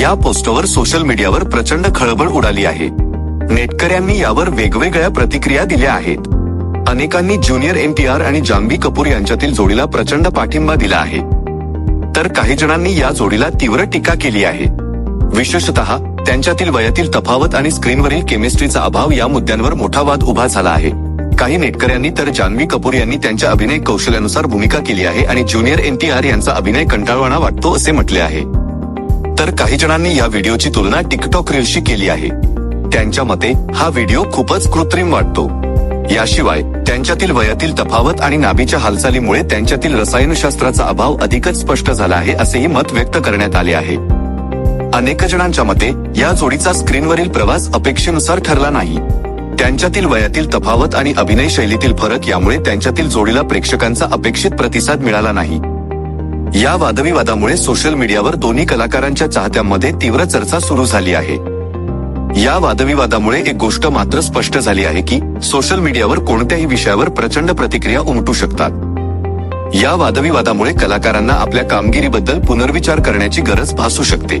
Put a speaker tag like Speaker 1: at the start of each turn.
Speaker 1: या पोस्टवर सोशल मीडियावर प्रचंड खळबळ उडाली आहे. नेटकऱ्यांनी यावर वेगवेगळ्या प्रतिक्रिया दिल्या आहेत. अनेकांनी ज्युनियर एनटीआर आणि जान्हवी कपूर यांच्यातील जोडीला प्रचंड पाठिंबा दिला आहे. तर काही जणांनी या जोडीला तीव्र टीका केली आहे. विशेषतः त्यांच्यातील वयातील तफावत आणि स्क्रीनवरील केमिस्ट्रीचा अभाव या मुद्द्यांवर मोठा वाद उभा झाला आहे. काही नेटकऱ्यांनी तर जान्हवी कपूर यांनी त्यांच्या अभिनय कौशल्यानुसार भूमिका केली आहे आणि ज्युनियर एनटीआर यांचा अभिनय कंटाळवाणा वाटतो असे म्हटले आहे. तर काही जणांनी या व्हिडिओची तुलना टिकटॉक रीलशी केली आहे. त्यांच्या मते हा व्हिडिओ खूपच कृत्रिम वाटतो. याशिवाय त्यांच्यातील वयातील तफावत आणि नाभीच्या हालचालीमुळे त्यांच्यातील रसायनशास्त्राचा अभाव अधिकच स्पष्ट झाला आहे असेही मत व्यक्त करण्यात आले आहे. अनेक जणांच्या मते या जोडीचा स्क्रीनवरील प्रवास अपेक्षेनुसार ठरला नाही. त्यांच्यातील वयातील तफावत आणि अभिनय शैलीतील फरक यामुळे त्यांच्यातील जोडीला प्रेक्षकांचा अपेक्षित प्रतिसाद मिळाला नाही. या वादविवादामुळे सोशल मीडियावर दोन्ही कलाकारांच्या चाहत्यांमध्ये तीव्र चर्चा सुरू झाली आहे. या वादविवादामुळे एक गोष्ट मात्र स्पष्ट झाली आहे की सोशल मीडियावर कोणत्याही विषयावर प्रचंड प्रतिक्रिया उमटू शकतात. या वादविवादामुळे कलाकारांना आपल्या कामगिरीबद्दल पुनर्विचार करण्याची गरज भासू शकते.